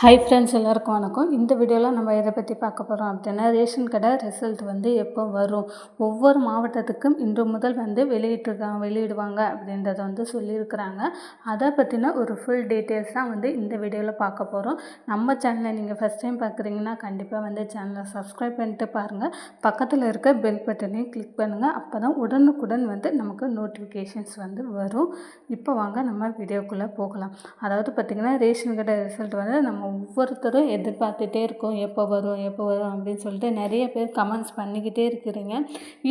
Hi friends எல்லாருக்கும் வணக்கம். இந்த வீடியோவில் நம்ம எதை பற்றி பார்க்க போகிறோம் அப்படின்னா ரேஷன் கடை ரிசல்ட் வந்து எப்போ வரும்? ஒவ்வொரு மாவட்டத்துக்கும் இன்று முதல் வந்து வெளியிட்டிருக்காங்க வெளியிடுவாங்க அப்படின்றத வந்து சொல்லியிருக்கிறாங்க. அதை பற்றின ஒரு ஃபுல் டீட்டெயில்ஸ் தான் வந்து இந்த வீடியோவில் பார்க்க போகிறோம் நம்ம சேனலை நீங்கள் ஃபஸ்ட் டைம் பார்க்குறீங்கன்னா கண்டிப்பாக வந்து சேனலை சப்ஸ்கிரைப் பண்ணிட்டு பாருங்கள் பக்கத்தில் இருக்க பெல் பட்டனையும் கிளிக் பண்ணுங்கள் அப்போ தான் உடனுக்குடன் வந்து நமக்கு நோட்டிஃபிகேஷன்ஸ் வந்து வரும். இப்போ வாங்க நம்ம வீடியோக்குள்ளே போகலாம். அதாவது பார்த்திங்கன்னா ரேஷன் கடை ரிசல்ட் வந்து நம்ம ஒவ்வொருத்தரும் எதிர்பார்த்துட்டே இருக்கோம். எப்போ வரும் எப்போ வரும் அப்படின்னு சொல்லிட்டு நிறைய பேர் கமெண்ட்ஸ் பண்ணிக்கிட்டே இருக்கிறீங்க.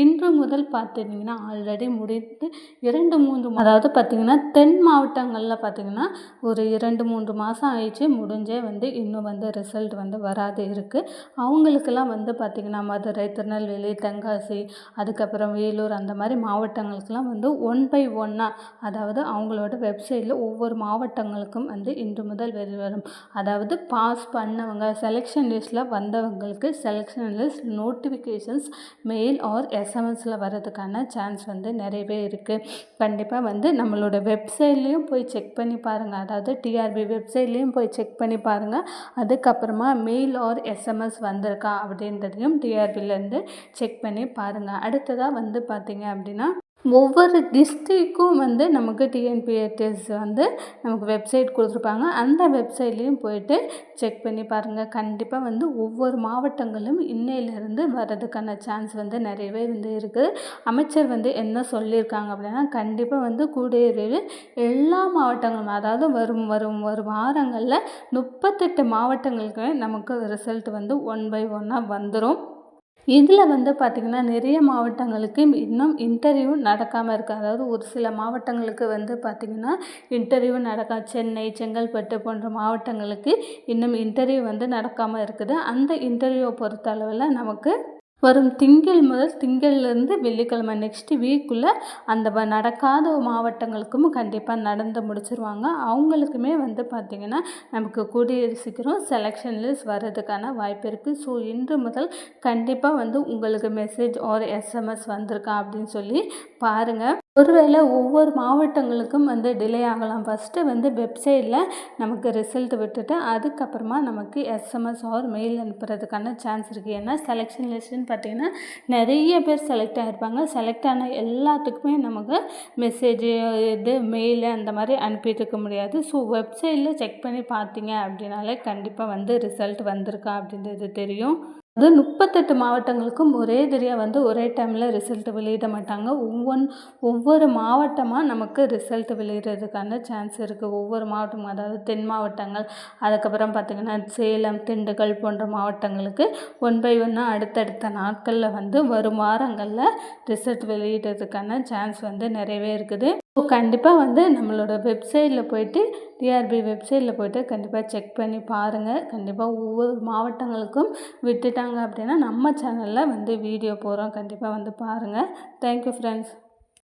இன்று முதல் பார்த்துட்டிங்கன்னா ஆல்ரெடி முடிந்து இரண்டு மூன்று அதாவது பார்த்திங்கன்னா தென் மாவட்டங்களில் பார்த்திங்கன்னா ஒரு இரண்டு மூன்று மாதம் ஆயிடுச்சு. முடிஞ்சே வந்து இன்னும் வந்து ரிசல்ட் வந்து வராது இருக்குது அவங்களுக்கெல்லாம் வந்து பார்த்திங்கன்னா மதுரை திருநெல்வேலி தென்காசி அதுக்கப்புறம் வேலூர் அந்த மாதிரி மாவட்டங்களுக்கெல்லாம் வந்து ஒன் பை ஒன்னாக அதாவது அவங்களோட வெப்சைட்டில் ஒவ்வொரு மாவட்டங்களுக்கும் வந்து இன்று முதல் வெளிவரும். அதாவது அதாவது பாஸ் பண்ணவங்க செலெக்ஷன் லிஸ்ட்டில் வந்தவங்களுக்கு selection list notifications mail or எஸ்எம்எஸில் வர்றதுக்கான சான்ஸ் வந்து நிறையவே இருக்குது கண்டிப்பாக வந்து நம்மளோட வெப்சைட்லேயும் போய் செக் பண்ணி பாருங்கள் அதாவது டிஆர்பி வெப்சைட்லேயும் போய் செக் பண்ணி பாருங்கள் அதுக்கப்புறமா மெயில் ஆர் எஸ்எம்எஸ் வந்திருக்கா அப்படின்றதையும் டிஆர்பிலேருந்து செக் பண்ணி பாருங்கள் அடுத்ததாக வந்து பார்த்திங்க அப்படின்னா ஒவ்வொரு டிஸ்ட்ரிக்கும் வந்து நமக்கு டிஎன்பிஎஸ்சி வந்து நமக்கு வெப்சைட் கொடுத்துருப்பாங்க. அந்த வெப்சைட்லேயும் போயிட்டு செக் பண்ணி பாருங்கள் கண்டிப்பாக வந்து ஒவ்வொரு மாவட்டங்களும் இன்னையிலேருந்து வர்றதுக்கான சான்ஸ் வந்து நிறையவே வந்து இருக்குது அமைச்சர் வந்து என்ன சொல்லியிருக்காங்க அப்படின்னா கண்டிப்பாக வந்து கூடிய விரைவில் எல்லா மாவட்டங்களும் அதாவது வரும் வரும் வரும் வாரங்களில் முப்பத்தெட்டு மாவட்டங்களுக்கு நமக்கு ரிசல்ட் வந்து ஒன் பை ஒன்னாக வந்துடும் இதில் வந்து பார்த்திங்கன்னா நிறைய மாவட்டங்களுக்கு இன்னும் இன்டர்வியூ நடக்காமல் இருக்குது அதாவது ஒரு சில மாவட்டங்களுக்கு வந்து பார்த்திங்கன்னா இன்டர்வியூ நடக்கா சென்னை செங்கல்பட்டு போன்ற மாவட்டங்களுக்கு இன்னும் இன்டர்வியூ வந்து நடக்காமல் இருக்குது. அந்த இன்டர்வியூவை பொறுத்த அளவில் நமக்கு வரும் திங்கள் முதல் திங்கள்லேருந்து வெள்ளிக்கிழமை நெக்ஸ்ட் வீக்குள்ளே அந்த நடக்காத மாவட்டங்களுக்கும் கண்டிப்பாக நடந்து முடிச்சிருவாங்க. அவங்களுக்குமே வந்து பார்த்திங்கன்னா நமக்கு கூடிய சீக்கிரம் செலெக்ஷன் லிஸ்ட் வர்றதுக்கான வாய்ப்பு இருக்குது ஸோ இன்று முதல் கண்டிப்பாக வந்து உங்களுக்கு மெசேஜ் ஆர் எஸ்எம்எஸ் வந்திருக்கா அப்படின்னு சொல்லி பாருங்கள் ஒருவேளை ஒவ்வொரு மாவட்டங்களுக்கும் வந்து டிலே ஆகலாம். ஃபஸ்ட்டு வந்து வெப்சைட்டில் நமக்கு ரிசல்ட் விட்டுட்டு அதுக்கப்புறமா நமக்கு எஸ்எம்எஸ் ஆர் மெயில் அனுப்புறதுக்கான சான்ஸ் இருக்குது ஏன்னா செலெக்ஷன் லிஸ்ட்டுன்னு பார்த்திங்கன்னா நிறைய பேர் செலக்ட் ஆகிருப்பாங்க செலக்ட் ஆன எல்லாத்துக்குமே நமக்கு மெசேஜ் இது மெயிலு அந்த மாதிரி அனுப்பிட்டு இருக்க முடியாது ஸோ வெப்சைட்டில் செக் பண்ணி பார்த்தீங்க அப்படின்னாலே கண்டிப்பாக வந்து ரிசல்ட் வந்திருக்கா அப்படின்றது தெரியும். அது முப்பத்தெட்டு மாவட்டங்களுக்கும் ஒரே தெரியாக வந்து ஒரே டைமில் ரிசல்ட் வெளியிட மாட்டாங்க. ஒவ்வொன் ஒவ்வொரு மாவட்டமாக நமக்கு ரிசல்ட் வெளியிடுறதுக்கான சான்ஸ் இருக்குது ஒவ்வொரு மாவட்டம் அதாவது தென் மாவட்டங்கள் அதுக்கப்புறம் பார்த்திங்கன்னா சேலம் திண்டுக்கல் போன்ற மாவட்டங்களுக்கு ஒன் பை ஒன்னாக அடுத்தடுத்த நாட்களில் வந்து வரும் வாரங்களில் ரிசல்ட் வெளியிடுறதுக்கான சான்ஸ் வந்து நிறையவே இருக்குது. ஸோ கண்டிப்பாக வந்து நம்மளோட வெப்சைட்டில் போய்ட்டு டிஆர்பி வெப்சைட்டில் போய்ட்டு கண்டிப்பாக செக் பண்ணி பாருங்கள் கண்டிப்பாக ஒவ்வொரு மாவட்டங்களுக்கும் விட்டுட்டாங்க அப்படின்னா நம்ம சேனலில் வந்து வீடியோ போகிறோம் கண்டிப்பாக வந்து பாருங்கள் தேங்க்யூ ஃப்ரெண்ட்ஸ்